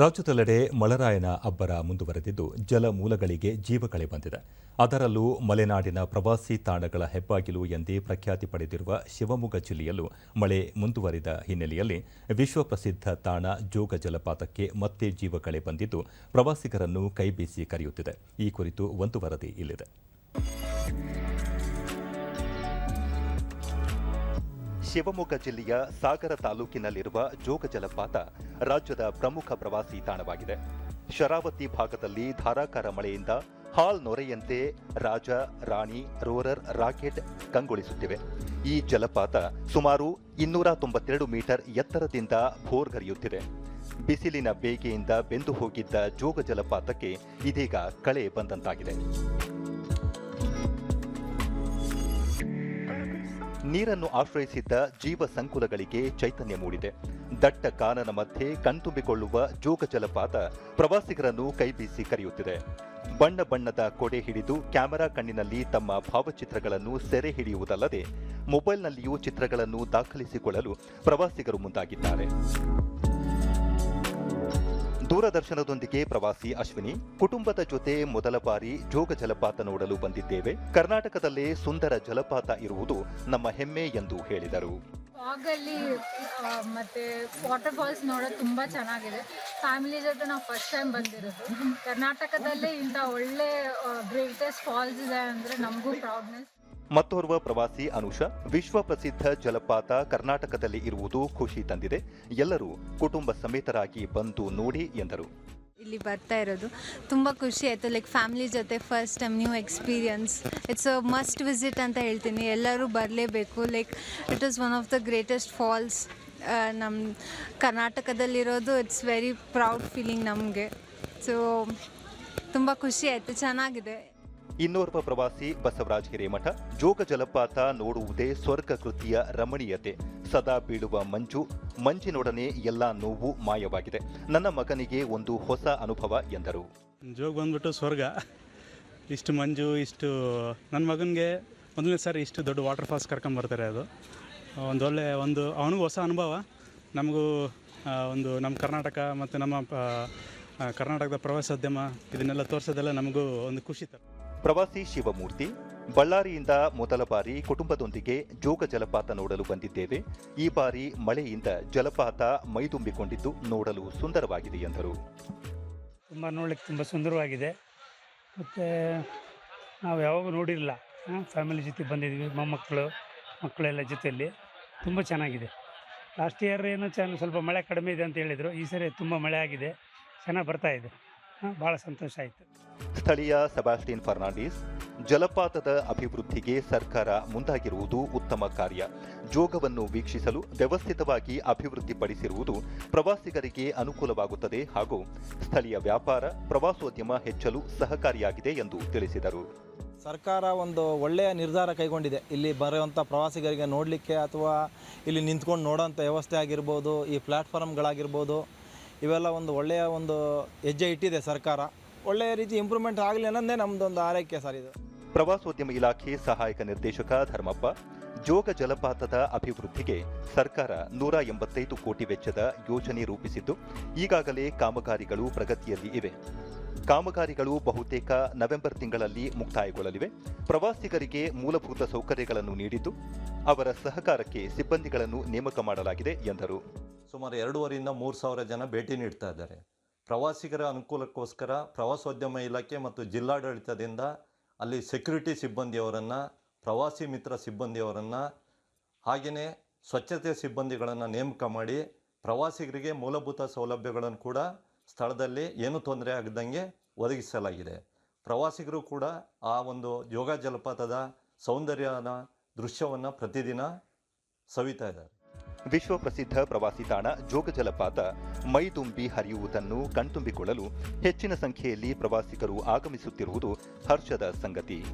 ರಾಜ್ಯದೆಲ್ಲೆಡೆ ಮಳರಾಯನ ಅಬ್ಬರ ಮುಂದುವರೆದಿದ್ದು ಜಲಮೂಲಗಳಿಗೆ ಜೀವಕಳೆ ಬಂದಿದೆ. ಅದರಲ್ಲೂ ಮಲೆನಾಡಿನ ಪ್ರವಾಸಿ ತಾಣಗಳ ಹೆಬ್ಬಾಗಿಲು ಎಂದೇ ಪ್ರಖ್ಯಾತಿ ಪಡೆದಿರುವ ಶಿವಮೊಗ್ಗ ಜಿಲ್ಲೆಯಲ್ಲೂ ಮಳೆ ಮುಂದುವರಿದ ಹಿನ್ನೆಲೆಯಲ್ಲಿ ವಿಶ್ವಪ್ರಸಿದ್ಧ ತಾಣ ಜೋಗ ಜಲಪಾತಕ್ಕೆ ಮತ್ತೆ ಜೀವಕಳೆ ಬಂದಿದ್ದು ಪ್ರವಾಸಿಗರನ್ನು ಕೈಬೀಸಿ ಕರೆಯುತ್ತಿದೆ. ಈ ಕುರಿತು ಒಂದು ವರದಿ ಇಲ್ಲಿದೆ. ಶಿವಮೊಗ್ಗ ಜಿಲ್ಲೆಯ ಸಾಗರ ತಾಲೂಕಿನಲ್ಲಿರುವ ಜೋಗ ಜಲಪಾತ ರಾಜ್ಯದ ಪ್ರಮುಖ ಪ್ರವಾಸಿ ತಾಣವಾಗಿದೆ. ಶರಾವತಿ ಭಾಗದಲ್ಲಿ ಧಾರಾಕಾರ ಮಳೆಯಿಂದ ಹಾಲ್ ನೊರೆಯಂತೆ ರಾಜ, ರಾಣಿ, ರೋರರ್, ರಾಕೆಟ್ ಕಂಗೊಳಿಸುತ್ತಿವೆ. ಈ ಜಲಪಾತ ಸುಮಾರು ಇನ್ನೂರ ತೊಂಬತ್ತೆರಡು ಮೀಟರ್ ಎತ್ತರದಿಂದ ಭೋರ್ಗರಿಯುತ್ತಿದೆ. ಬಿಸಿಲಿನ ಬೇಗೆಯಿಂದ ಬೆಂದು ಹೋಗಿದ್ದ ಜೋಗ ಜಲಪಾತಕ್ಕೆ ಇದೀಗ ಕಳೆ ಬಂದಂತಾಗಿದೆ. ನೀರನ್ನು ಆಶ್ರಯಿಸಿದ್ದ ಜೀವ ಸಂಕುಲಗಳಿಗೆ ಚೈತನ್ಯ ಮೂಡಿದೆ. ದಟ್ಟ ಕಾನನ ಮಧ್ಯೆ ಕಣ್ತುಂಬಿಕೊಳ್ಳುವ ಜೋಗ ಜಲಪಾತ ಪ್ರವಾಸಿಗರನ್ನು ಕೈಬೀಸಿ ಕರೆಯುತ್ತಿದೆ. ಬಣ್ಣ ಬಣ್ಣದ ಕೊಡೆ ಹಿಡಿದು ಕ್ಯಾಮೆರಾ ಕಣ್ಣಿನಲ್ಲಿ ತಮ್ಮ ಭಾವಚಿತ್ರಗಳನ್ನು ಸೆರೆ ಹಿಡಿಯುವುದಲ್ಲದೆ, ಮೊಬೈಲ್ನಲ್ಲಿಯೂ ಚಿತ್ರಗಳನ್ನು ದಾಖಲಿಸಿಕೊಳ್ಳಲು ಪ್ರವಾಸಿಗರು ಮುಂದಾಗಿದ್ದಾರೆ. ದೂರದರ್ಶನದೊಂದಿಗೆ ಪ್ರವಾಸಿ ಅಶ್ವಿನಿ, ಕುಟುಂಬದ ಜೊತೆ ಮೊದಲ ಬಾರಿ ಜೋಗ ಜಲಪಾತ ನೋಡಲು ಬಂದಿದ್ದೇವೆ. ಕರ್ನಾಟಕದಲ್ಲೇ ಸುಂದರ ಜಲಪಾತ ಇರುವುದು ನಮ್ಮ ಹೆಮ್ಮೆ ಎಂದು ಹೇಳಿದರು. ಆಗಲ್ಲಿ ಮತ್ತೆ ವಾಟರ್ ಫಾಲ್ಸ್ ನೋಡೋದು ತುಂಬಾ ಚೆನ್ನಾಗಿದೆ. ಫ್ಯಾಮಿಲಿ ಜೊತೆ ನಾವು ಫಸ್ಟ್ ಟೈಮ್ ಬಂದಿರೋದು. ಕರ್ನಾಟಕದಲ್ಲೇ ಇಂಥ ಒಳ್ಳೆ ಗ್ರೇಟೆಸ್ಟ್ ಫಾಲ್ಸ್ ಇದೆ ಅಂದರೆ ನಮಗೂ ಪ್ರೌಡ್ನೆಸ್ ಮತ್ತೋರ್ವ ಪ್ರವಾಸಿ ಅನುಷ, ವಿಶ್ವ ಪ್ರಸಿದ್ಧ ಜಲಪಾತ ಕರ್ನಾಟಕದಲ್ಲಿ ಇರುವುದು ಖುಷಿ ತಂದಿದೆ. ಎಲ್ಲರೂ ಕುಟುಂಬ ಸಮೇತರಾಗಿ ಬಂದು ನೋಡಿ ಎಂದರು. ಇಲ್ಲಿ ಬರ್ತಾ ಇರೋದು ತುಂಬ ಖುಷಿ ಆಯಿತು. ಲೈಕ್ ಫ್ಯಾಮಿಲಿ ಜೊತೆ first time new experience it's a must visit ಅಂತ ಹೇಳ್ತೀನಿ. ಎಲ್ಲರೂ ಬರಲೇಬೇಕು. Like it is one of the greatest falls ನಮ್ಮ ಕರ್ನಾಟಕದಲ್ಲಿರೋದು. ಇಟ್ಸ್ ವೆರಿ ಪ್ರೌಡ್ ಫೀಲಿಂಗ್ ನಮಗೆ. ಸೊ ತುಂಬ ಖುಷಿ ಆಯಿತು. ಚೆನ್ನಾಗಿದೆ. ಇನ್ನೋರ್ವ ಪ್ರವಾಸಿ ಬಸವರಾಜ್ ಹಿರೇಮಠ, ಜೋಗ ಜಲಪಾತ ನೋಡುವುದೇ ಸ್ವರ್ಗ ಕೃತಿಯ ರಮಣೀಯತೆ. ಸದಾ ಬೀಳುವ ಮಂಜು, ಮಂಜಿನೊಡನೆ ಎಲ್ಲ ನೋವು ಮಾಯವಾಗಿದೆ. ನನ್ನ ಮಗನಿಗೆ ಒಂದು ಹೊಸ ಅನುಭವ ಎಂದರು. ಜೋಗ ಬಂದ್ಬಿಟ್ಟು ಸ್ವರ್ಗ. ಇಷ್ಟು ಮಂಜು, ಇಷ್ಟು ನನ್ನ ಮಗನಿಗೆ ಒಂದನೇ ಸಾರಿ ಇಷ್ಟು ದೊಡ್ಡ ವಾಟರ್ ಫಾಲ್ಸ್ ಕರ್ಕೊಂಬರ್ತಾರೆ ಅದು. ಒಂದು ಒಳ್ಳೆ ಒಂದು ಅವನಿಗೂ ಹೊಸ ಅನುಭವ. ನಮಗೂ ಒಂದು ನಮ್ಮ ಕರ್ನಾಟಕ ಮತ್ತು ನಮ್ಮ ಕರ್ನಾಟಕದ ಪ್ರವಾಸೋದ್ಯಮ ಇದನ್ನೆಲ್ಲ ತೋರಿಸೋದೆಲ್ಲ ನಮಗೂ ಒಂದು ಖುಷಿ ತರ. ಪ್ರವಾಸಿ ಶಿವಮೂರ್ತಿ, ಬಳ್ಳಾರಿಯಿಂದ ಮೊದಲ ಬಾರಿ ಕುಟುಂಬದೊಂದಿಗೆ ಜೋಗ ಜಲಪಾತ ನೋಡಲು ಬಂದಿದ್ದೇವೆ. ಈ ಬಾರಿ ಮಳೆಯಿಂದ ಜಲಪಾತ ಮೈದುಂಬಿಕೊಂಡಿದ್ದು ನೋಡಲು ಸುಂದರವಾಗಿದೆ ಎಂದರು. ತುಂಬ ನೋಡಲಿಕ್ಕೆ ತುಂಬ ಸುಂದರವಾಗಿದೆ. ಮತ್ತು ನಾವು ಯಾವಾಗೂ ನೋಡಿರಲಿಲ್ಲ ಫ್ಯಾಮಿಲಿ ಜೊತೆ ಬಂದಿದ್ವಿ ಮೊಮ್ಮಕ್ಕಳು, ಮಕ್ಕಳೆಲ್ಲ ಜೊತೆಯಲ್ಲಿ. ತುಂಬ ಚೆನ್ನಾಗಿದೆ. ಲಾಸ್ಟ್ ಇಯರ್ ಏನೋ ಚೆನ್ನ ಸ್ವಲ್ಪ ಮಳೆ ಕಡಿಮೆ ಇದೆ ಅಂತ ಹೇಳಿದರು. ಈ ಸರಿ ತುಂಬ ಮಳೆ ಆಗಿದೆ. ಚೆನ್ನಾಗಿ ಬರ್ತಾ ಇದೆ. ಭಾಳ ಸಂತೋಷ ಆಯಿತು. ಸ್ಥಳೀಯ ಸೆಬಾಸ್ಟಿನ್ ಫರ್ನಾಂಡಿಸ್, ಜಲಪಾತದ ಅಭಿವೃದ್ಧಿಗೆ ಸರ್ಕಾರ ಮುಂದಾಗಿರುವುದು ಉತ್ತಮ ಕಾರ್ಯ. ಜೋಗವನ್ನು ವೀಕ್ಷಿಸಲು ವ್ಯವಸ್ಥಿತವಾಗಿ ಅಭಿವೃದ್ಧಿಪಡಿಸಿರುವುದು ಪ್ರವಾಸಿಗರಿಗೆ ಅನುಕೂಲವಾಗುತ್ತದೆ ಹಾಗೂ ಸ್ಥಳೀಯ ವ್ಯಾಪಾರ, ಪ್ರವಾಸೋದ್ಯಮ ಹೆಚ್ಚಲು ಸಹಕಾರಿಯಾಗಿದೆ ಎಂದು ತಿಳಿಸಿದರು. ಸರ್ಕಾರ ಒಂದು ಒಳ್ಳೆಯ ನಿರ್ಧಾರ ಕೈಗೊಂಡಿದೆ. ಇಲ್ಲಿ ಬರುವಂಥ ಪ್ರವಾಸಿಗರಿಗೆ ನೋಡಲಿಕ್ಕೆ ಅಥವಾ ಇಲ್ಲಿ ನಿಂತ್ಕೊಂಡು ನೋಡೋಂಥ ವ್ಯವಸ್ಥೆ ಆಗಿರ್ಬೋದು, ಈ ಪ್ಲ್ಯಾಟ್ಫಾರ್ಮ್ಗಳಾಗಿರ್ಬೋದು ಇವೆಲ್ಲ ಒಂದು ಒಳ್ಳೆಯ ಒಂದು ಹೆಜ್ಜೆ ಇಟ್ಟಿದೆ ಸರ್ಕಾರ. ಒಳ್ಳೆಯ ರೀತಿ ಇಂಪ್ರೂವ್ಮೆಂಟ್ ಆಗಲಿ ಅನ್ನೋದೇ ನಮ್ಮದೊಂದು ಆರೈಕೆ ಸರ್ ಇದು. ಪ್ರವಾಸೋದ್ಯಮ ಇಲಾಖೆ ಸಹಾಯಕ ನಿರ್ದೇಶಕ ಧರ್ಮಪ್ಪ ಜೋಗ ಜಲಪಾತದ ಅಭಿವೃದ್ಧಿಗೆ ಸರ್ಕಾರ ನೂರ ಎಂಬತ್ತೈದು ಕೋಟಿ ವೆಚ್ಚದ ಯೋಜನೆ ರೂಪಿಸಿದ್ದು ಈಗಾಗಲೇ ಕಾಮಗಾರಿಗಳು ಪ್ರಗತಿಯಲ್ಲಿ ಇವೆ. ಕಾಮಗಾರಿಗಳು ಬಹುತೇಕ ನವೆಂಬರ್ ತಿಂಗಳಲ್ಲಿ ಮುಕ್ತಾಯಗೊಳ್ಳಲಿವೆ. ಪ್ರವಾಸಿಗರಿಗೆ ಮೂಲಭೂತ ಸೌಕರ್ಯಗಳನ್ನು ನೀಡಿದ್ದು ಅವರ ಸಹಕಾರಕ್ಕೆ ಸಿಬ್ಬಂದಿಗಳನ್ನು ನೇಮಕ ಮಾಡಲಾಗಿದೆ ಎಂದರು. ಸುಮಾರು ಎರಡೂವರೆಯಿಂದ ಮೂರು ಸಾವಿರ ಜನ ಭೇಟಿ ನೀಡ್ತಾ ಇದ್ದಾರೆ. ಪ್ರವಾಸಿಗರ ಅನುಕೂಲಕ್ಕೋಸ್ಕರ ಪ್ರವಾಸೋದ್ಯಮ ಇಲಾಖೆ ಮತ್ತು ಜಿಲ್ಲಾಡಳಿತದಿಂದ ಅಲ್ಲಿ ಸೆಕ್ಯೂರಿಟಿ ಸಿಬ್ಬಂದಿಯವರನ್ನು, ಪ್ರವಾಸಿ ಮಿತ್ರ ಸಿಬ್ಬಂದಿಯವರನ್ನು ಹಾಗೆಯೇ ಸ್ವಚ್ಛತೆ ಸಿಬ್ಬಂದಿಗಳನ್ನು ನೇಮಕ ಮಾಡಿ ಪ್ರವಾಸಿಗರಿಗೆ ಮೂಲಭೂತ ಸೌಲಭ್ಯಗಳನ್ನು ಕೂಡ ಸ್ಥಳದಲ್ಲಿ ಏನು ತೊಂದರೆ ಆಗದಂಗೆ ಒದಗಿಸಲಾಗಿದೆ. ಪ್ರವಾಸಿಗರು ಕೂಡ ಆ ಒಂದು ಯೋಗ ಜಲಪಾತದ ಸೌಂದರ್ಯನ ದೃಶ್ಯವನ್ನು ಪ್ರತಿದಿನ ಸವಿತಾ ಇದ್ದಾರೆ. ವಿಶ್ವ ಪ್ರಸಿದ್ಧ ಪ್ರವಾಸಿ ತಾಣ ಜೋಗ ಜಲಪಾತ ಮೈದುಂಬಿ ಹರಿಯುವುದನ್ನು ಕಣ್ತುಂಬಿಕೊಳ್ಳಲು ಹೆಚ್ಚಿನ ಸಂಖ್ಯೆಯಲ್ಲಿ ಪ್ರವಾಸಿಗರು ಆಗಮಿಸುತ್ತಿರುವುದು ಹರ್ಷದ ಸಂಗತಿ.